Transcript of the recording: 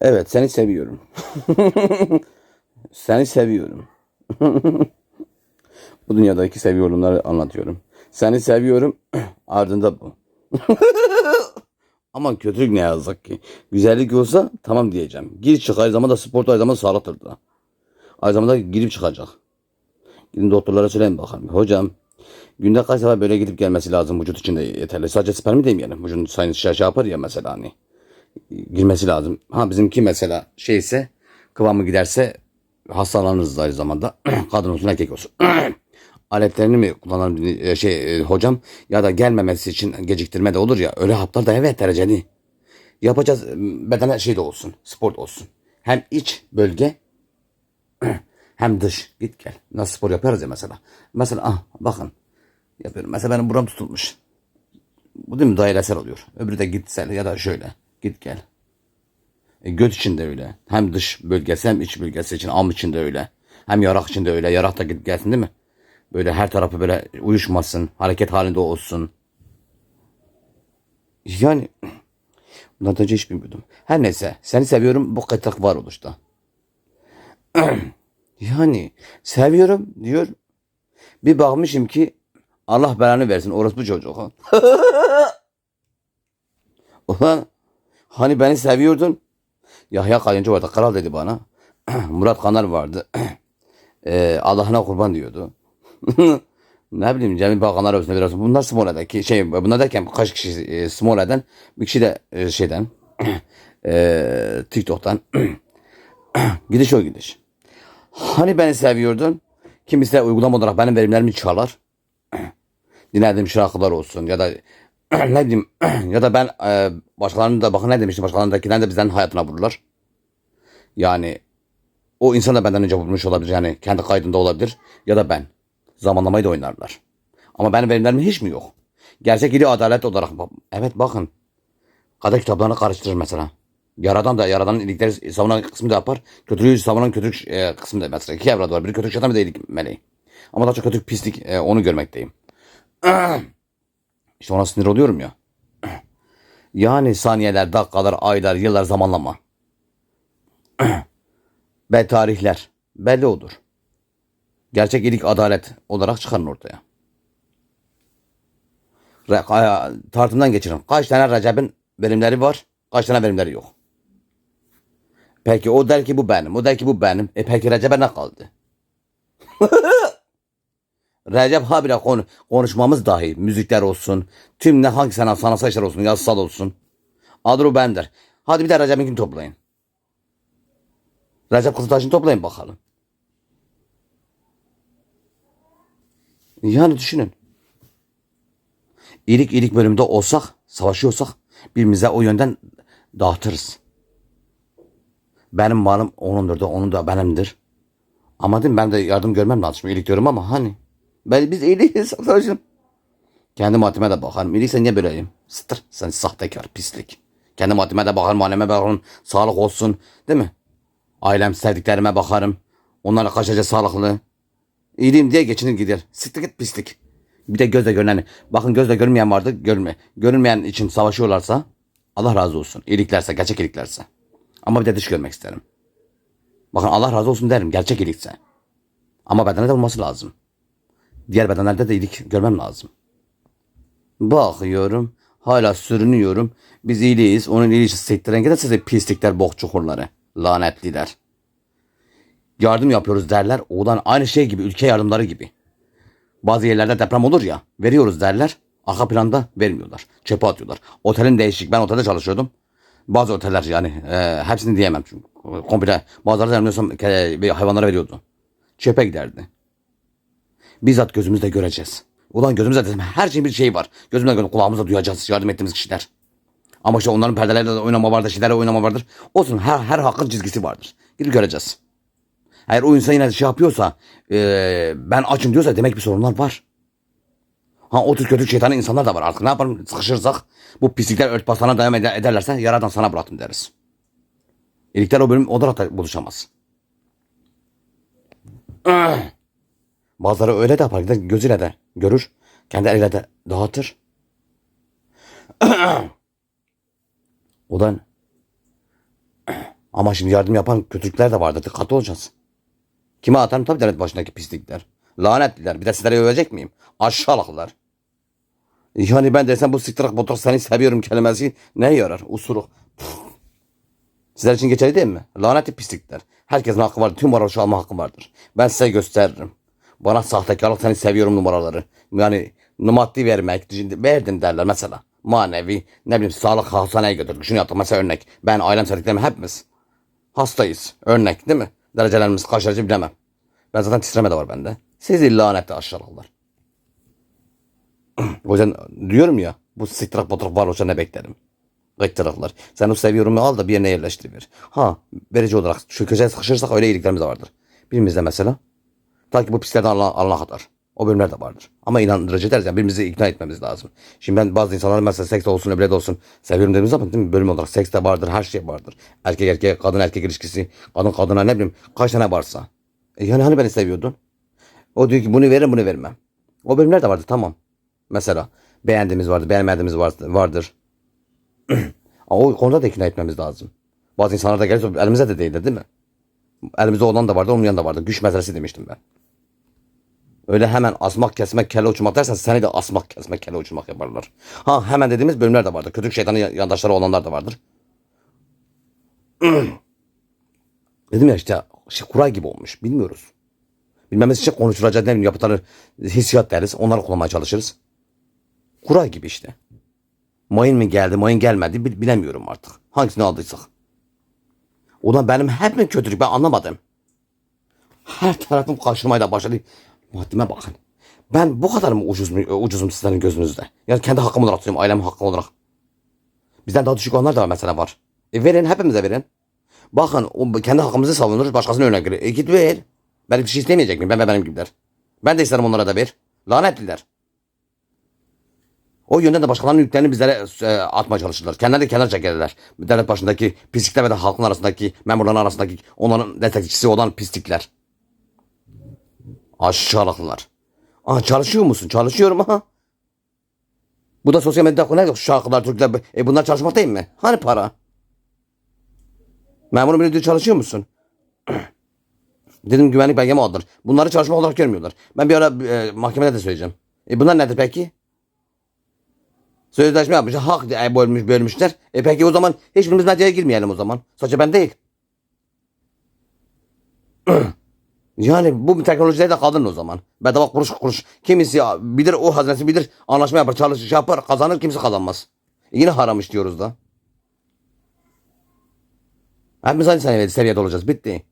Evet seni seviyorum. seni seviyorum. bu dünyadaki seviyorumları anlatıyorum. Seni seviyorum ardında bu. Ama kötülük ne yazık ki. Güzellik olsa tamam diyeceğim. Gir çık aynı zamanda spor aynı zamanda sağlıktır da. Aynı zamanda girip çıkacak. Gidin doktorlara söyleyin bakalım. Hocam günde kaç sefer böyle gidip gelmesi lazım vücut için de yeterli. Sadece spermi demeyelim. Vücudun sayın şey, şey yapar ya mesela hani. Girmesi lazım. Ha bizimki mesela şeyse kıvamı giderse hastalanırız aynı zamanda. Kadın olsun erkek olsun. Aletlerini mi kullanalım e, şey e, hocam ya da gelmemesi için geciktirme de olur ya öyle haplar da evet dereceli. Yapacağız bedene şey de olsun spor da olsun. Hem iç bölge hem dış git gel. Nasıl spor yaparız ya mesela. Mesela ah bakın yapıyorum. Mesela benim buram tutulmuş. Bu değil mi dairesel oluyor. Öbürü de gitsel ya da şöyle git gel. E, göt için de öyle. Hem dış bölgesi hem iç bölgesi için am için de öyle. Hem yarak için de öyle. Yarak da git gelsin değil mi? Böyle her tarafı böyle uyuşmasın. Hareket halinde olsun. Yani bundan önce hiç bilmiyordum. Her neyse seni seviyorum bu kıtlık var oluşta. yani seviyorum diyor. Bir bakmışım ki Allah belanı versin orospu çocuğu. Ulan hani beni seviyordun. Yahya Kayıncı vardı. Kral dedi bana. Murat Kanar vardı. Ee, Allah'ına kurban diyordu. ne bileyim Cemil Balkanlar arasında biraz. Bunlar Smole'deki şey bunlar derken kaç kişi e, Smole'den bir kişi de e, şeyden e, TikTok'tan gidiş o gidiş. Hani beni seviyordun? Kimisi de uygulama olarak benim verimlerimi çalar. Dinlediğim şarkılar olsun ya da ne diyeyim ya da ben e, başkalarının da bakın ne demiştim başkalarındakinden de bizden hayatına vururlar. Yani o insan da benden önce vurmuş olabilir yani kendi kaydında olabilir ya da ben. Zamanlamayı da oynarlar. Ama benim verimlerim hiç mi yok? Gerçek ili adalet olarak evet bakın. Kader kitaplarını karıştırır mesela. Yaradan da yaradanın iyilikleri savunan kısmı da yapar. Kötülüğü savunan kötülük e, kısmı da mesela. İki evlat var. Biri kötülük şeytan bir de iyilik meleği. Ama daha çok kötülük pislik e, onu görmekteyim. İşte ona sinir oluyorum ya. Yani saniyeler, dakikalar, aylar, yıllar zamanlama. Ve tarihler belli olur. Gerçek iyilik adalet olarak çıkarın ortaya. Tartımdan geçirin. Kaç tane Recep'in verimleri var, kaç tane verimleri yok. Peki o der ki bu benim, o der ki bu benim. E peki Recep'e ne kaldı? Recep habire konu, konuşmamız dahi, müzikler olsun, tüm ne hangi sanat, sanatsal işler olsun, yazısal olsun. Adır o bendir. Hadi bir de Recep'inkini toplayın. Recep Kızıltaş'ını toplayın bakalım. Yani düşünün. İyilik iyilik bölümünde olsak, savaşıyorsak birbirimize o yönden dağıtırız. Benim malım onundur da onun da benimdir. Ama değil mi, ben de yardım görmem lazım. İyilik diyorum ama hani. Ben, biz iyiliğiz arkadaşım. Kendi maddeme de bakarım. İyilikse niye böyleyim? Sıtır. Sen sahtekar, pislik. Kendi maddeme de bakarım, anneme bakarım. Sağlık olsun. Değil mi? Ailem sevdiklerime bakarım. Onlarla kaçacak sağlıklı. İyiliğim diye geçinir gider. Siktir git pislik. Bir de gözle görünen. Bakın gözle görmeyen vardı. Görme. Görünmeyen için savaşıyorlarsa Allah razı olsun. İyiliklerse, gerçek iyiliklerse. Ama bir de dış görmek isterim. Bakın Allah razı olsun derim gerçek iyilikse. Ama bedene de olması lazım. Diğer bedenlerde de iyilik görmem lazım. Bakıyorum. Hala sürünüyorum. Biz iyiliğiz. Onun iyiliği sektiren giderse de pislikler, bok çukurları. Lanetliler. Yardım yapıyoruz derler. Oğlan aynı şey gibi. Ülke yardımları gibi. Bazı yerlerde deprem olur ya. Veriyoruz derler. Arka planda vermiyorlar. Çöpe atıyorlar. Otelin değişik. Ben otelde çalışıyordum. Bazı oteller yani e, hepsini diyemem çünkü komple bazıları yanılmıyorsam bir hayvanlara veriyordu. Çöpe giderdi. Bizzat gözümüzle göreceğiz. Ulan gözümüzle dedim her şeyin bir şeyi var. Gözümüzle gör- kulağımızla duyacağız yardım ettiğimiz kişiler. Ama işte onların perdeleriyle de oynama vardır, şeylerle oynama vardır. Olsun her, her hakkın çizgisi vardır. Gidip göreceğiz. Eğer o insan yine şey yapıyorsa, e, ben açım diyorsa demek bir sorunlar var. Ha o tür kötü şeytanı insanlar da var artık. Ne yapalım sıkışırsak bu pislikler örtbasana devam eder, ederlerse yaradan sana bıraktım deriz. İyilikler o bölüm o da buluşamaz. Bazıları öyle de yapar. gider Gözüyle de görür. Kendi eliyle de dağıtır. o Ama şimdi yardım yapan kötülükler de vardır. Dikkatli olacağız. Kime atarım? Tabii devlet başındaki pislikler. Lanetliler. Bir de sizlere övecek miyim? Aşağılıklar. Yani ben desem bu siktirak botok seni seviyorum kelimesi ne yarar? Usuruk. Sizler için geçerli değil mi? Lanetli pislikler. Herkesin hakkı vardır. Tüm varoş alma hakkı vardır. Ben size gösteririm. Bana sahtekarlık seni seviyorum numaraları. Yani maddi vermek, verdim derler mesela. Manevi, ne bileyim sağlık hastaneye götürdük. Şunu yaptık mesela örnek. Ben ailem sevdiklerim hepimiz. Hastayız. Örnek değil mi? Derecelerimiz kaç derece bilemem. Ben zaten titreme de var bende. Sizi lanetli aşağılar. o yüzden diyorum ya bu siktirak boturak var olsa ne beklerim. Gıktıraklar. Sen o seviyorumu al da bir yerine yerleştir. Ha verici olarak şu köşeye sıkışırsak öyle iyiliklerimiz de vardır. Birimizde mesela. Ta ki bu pislerden Allah, Allah kadar. O bölümler de vardır. Ama inandırıcı deriz yani birbirimizi ikna etmemiz lazım. Şimdi ben bazı insanlar mesela seks olsun öbürü de olsun seviyorum dediğimiz zaman değil mi? Bölüm olarak seks de vardır her şey vardır. Erkek erkeğe kadın erkek ilişkisi kadın kadına ne bileyim kaç tane varsa. E yani hani beni seviyordun? O diyor ki bunu veririm bunu vermem. O bölümler de vardır tamam. Mesela beğendiğimiz vardır beğenmediğimiz vardır. Ama o konuda da ikna etmemiz lazım. Bazı insanlar da gelir elimize de değildir değil mi? Elimizde olan da vardır olmayan da vardır. Güç meselesi demiştim ben. Öyle hemen asmak kesmek kelle uçmak dersen seni de asmak kesmek kelle uçmak yaparlar. Ha hemen dediğimiz bölümler de vardır. Kötü şeytanın yandaşları olanlar da vardır. Dedim ya işte şey, kuray gibi olmuş. Bilmiyoruz. Bilmemiz için konuşulacak ne bileyim yapıtları hissiyat deriz. Onları kullanmaya çalışırız. Kuray gibi işte. Mayın mı geldi, mayın gelmedi bil- bilemiyorum artık. Hangisini aldıysak. Ulan benim hep mi kötülük ben anlamadım. Her tarafım kaşınmaya da başladı. Maddime bakın. Ben bu kadar mı ucuz mu, ucuzum sizlerin gözünüzde? Yani kendi hakkım olarak tutuyorum, ailemin hakkı olarak. Bizden daha düşük olanlar da var mesela var. E verin, hepimize verin. Bakın kendi hakkımızı savunuruz, başkasına örnek verir. E git ver. Ben bir şey istemeyecek miyim? Ben ve benim gibiler. Ben de isterim onlara da ver. Lanetliler. O yönden de başkalarının yüklerini bizlere e, atmaya çalışırlar. Kendileri de kenar çekerler. Devlet başındaki pislikler ve de halkın arasındaki, memurların arasındaki onların destekçisi olan pislikler. Aşağılıklılar. Aa çalışıyor musun? Çalışıyorum ha. Bu da sosyal medyada ne yok? Şarkılar, Türkler. E bunlar çalışmak değil mi? Hani para? Memur diyor çalışıyor musun? Dedim güvenlik belgemi aldır. Bunları çalışma olarak görmüyorlar. Ben bir ara e, mahkemede de söyleyeceğim. E bunlar nedir peki? Sözleşme yapmışlar. Hak diye bölmüş, bölmüşler. E peki o zaman hiçbirimiz medyaya girmeyelim o zaman. Sadece ben değil. Yani bu teknolojileri de kaldırın o zaman. Bedava kuruş kuruş. Kimisi bilir o hazinesi bilir. Anlaşma yapar, çalışır, şey yapar, kazanır. Kimse kazanmaz. Yine haram iş diyoruz da. Hepimiz aynı seviyede olacağız. Bitti.